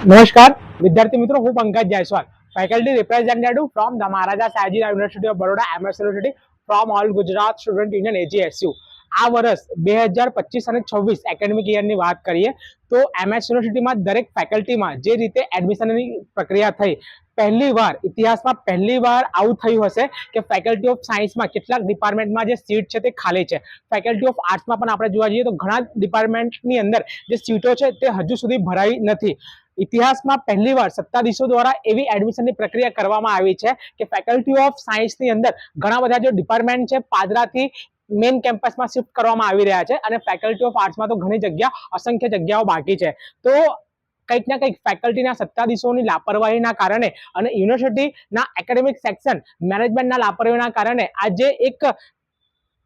નમસ્કાર. વિદ્યાર્થી મિત્રો, હું Pankaj Jaiswal. Faculty representative from the Maharaja સાહેબજી university of Baroda MS university from all Gujarat student union AGSU આ વર્ષ બે હજાર પચીસ અને છવ્વીસ એકેડેમિક યરની વાત કરીએ, તો એમએસ યુનિવર્સિટીમાં દરેક ફેકલ્ટીમાં જે રીતે એડમિશનની પ્રક્રિયા થઈ, પહેલી વાર, ઇતિહાસમાં પહેલી વાર આવું થયું હશે કે ફેકલ્ટી ઓફ સાયન્સમાં કેટલાક ડિપાર્ટમેન્ટમાં જે સીટ છે તે ખાલી છે. ફેકલ્ટી ઓફ આર્ટ્સમાં પણ આપણે જોવા જઈએ તો ઘણા ડિપાર્ટમેન્ટની અંદર જે સીટો છે તે હજુ સુધી ભરાઈ નથી. ઇતિહાસમાં પહેલીવાર સત્તાધીશો દ્વારા એવી એડમિશનની પ્રક્રિયા કરવામાં આવી છે કે ફેકલ્ટી ઓફ સાયન્સની અંદર ઘણા બધા જે ડિપાર્ટમેન્ટ છે, પાદરાથી મેઇન કેમ્પસમાં શિફ્ટ કરવામાં આવી રહ્યા છે અને ફેકલ્ટી ઓફ આર્ટ્સમાં તો ઘણી જગ્યા, અસંખ્ય જગ્યાઓ બાકી છે. તો કંઈક ના કંઈક ફેકલ્ટીના સત્તાધીશોની લાપરવાહીના કારણે અને યુનિવર્સિટીના એકેડેમિક સેક્શન મેનેજમેન્ટના લાપરવાહીના કારણે આજે એક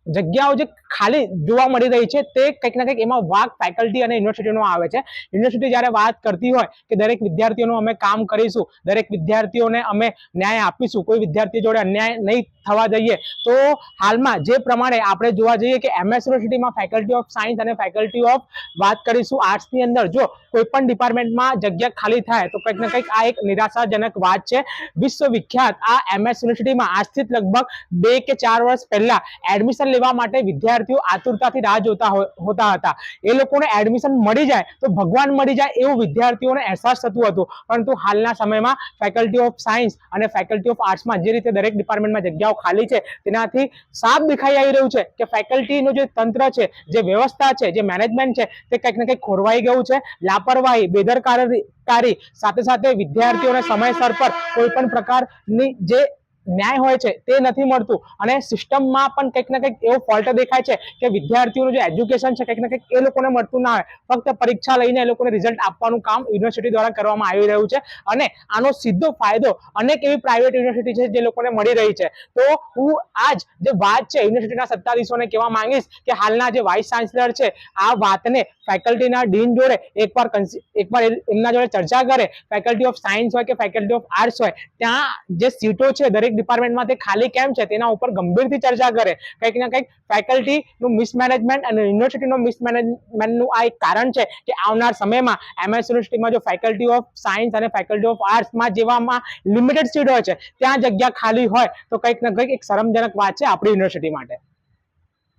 જગ્યાઓ જે ખાલી જોવા મળી રહી છે તે કંઈક ના કંઈક એમાં વાક ફેકલ્ટી અને યુનિવર્સિટીનો આવે છે. યુનિવર્સિટી જ્યારે વાત કરતી હોય કે દરેક વિદ્યાર્થીઓનું અમે કામ કરીશું, દરેક વિદ્યાર્થીઓને અમે ન્યાય આપીશું, કોઈ વિદ્યાર્થી જોડે અન્યાય નહીં થવા જઈએ તો હાલમાં જે પ્રમાણે આપણે જોવા જઈએ કે એમએસ યુનિવર્સિટીમાં ફેકલ્ટી ઓફ સાયન્સ અને ફેકલ્ટી ઓફ વાત કરીશું આર્ટ્સની અંદર જો કોઈ પણ ડિપાર્ટમેન્ટમાં જગ્યા ખાલી થાય, તો કંઈક ને કંઈક આ એક નિરાશાજનક વાત છે. વિશ્વવિખ્યાત આ એમએસ યુનિવર્સિટીમાં આજથી લગભગ બે કે ચાર વર્ષ પહેલા એડમિશન લેવા માટે વિદ્યાર્થીઓ આતુરતાથી રાહ જોતા હોતા હતા. એ લોકોને એડમિશન મળી જાય તો ભગવાન મળી જાય એવું વિદ્યાર્થીઓને અહેસાસ થતું હતું. પરંતુ હાલના સમયમાં ફેકલ્ટી ઓફ સાયન્સ અને ફેકલ્ટી ઓફ આર્ટ્સમાં જે રીતે દરેક ડિપાર્ટમેન્ટમાં જગ્યાઓ ખાલી છે, તેનાથી સાફ દેખાઈ આવી રહ્યું છે કે ફેકલ્ટીનું જે તંત્ર છે, જે વ્યવસ્થા છે, જે મેનેજમેન્ટ છે, તે કંઈક ને કંઈક ખોરવાઈ ગયું છે. લાપરવાહી, બેદરકારી કારી સાથે સાથે વિદ્યાર્થીઓને સમયસર પર કોઈ પણ પ્રકારની જે ન્યાય હોય છે તે નથી મળતું. અને સિસ્ટમમાં પણ કંઈક ને કંઈક એવો ફોલ્ટ દેખાય છે કે વિદ્યાર્થીઓનું જે એજ્યુકેશન છે કંઈક ને કંઈક એ લોકોને મળતું ના હોય. ફક્ત પરીક્ષા લઈને એ લોકોને રિઝલ્ટ આપવાનું કામ યુનિવર્સિટી દ્વારા કરવામાં આવી રહ્યું છે. અને આનો સીધો ફાયદો અનેક એવી પ્રાઇવેટ યુનિવર્સિટી છે જે લોકોને મળી રહી છે. તો હું આજ જે વાત છે યુનિવર્સિટીના સત્તાધીશોને કહેવા માંગીશ કે હાલના જે વાઇસ ચાન્સલર છે, આ વાતને ફેકલ્ટીના ડીન જોડે એકવાર એકવાર એમના જોડે ચર્ચા કરે. ફેકલ્ટી ઓફ સાયન્સ હોય કે ફેકલ્ટી ઓફ આર્ટ્સ હોય, ત્યાં જે સીટો છે ડિપાર્ટમેન્ટમાં તે ખાલી કેમ છે તેના ઉપર ગંભીરથી ચર્ચા કરે. કંઈક ને કંઈક ફેકલ્ટીનું મિસમેનેજમેન્ટ અને યુનિવર્સિટીનું મિસમેનેજમેન્ટનું આ એક કારણ છે કે આવનાર સમયમાં એમએસ યુનિવર્સિટીમાં જો ફેકલ્ટી ઓફ સાયન્સ અને ફેકલ્ટી ઓફ આર્ટ્સમાં જેવામાં લિમિટેડ સીટ હોય છે, ત્યાં જગ્યા ખાલી હોય તો કંઈક ને કંઈક એક શરમજનક વાત છે આપણી યુનિવર્સિટી માટે.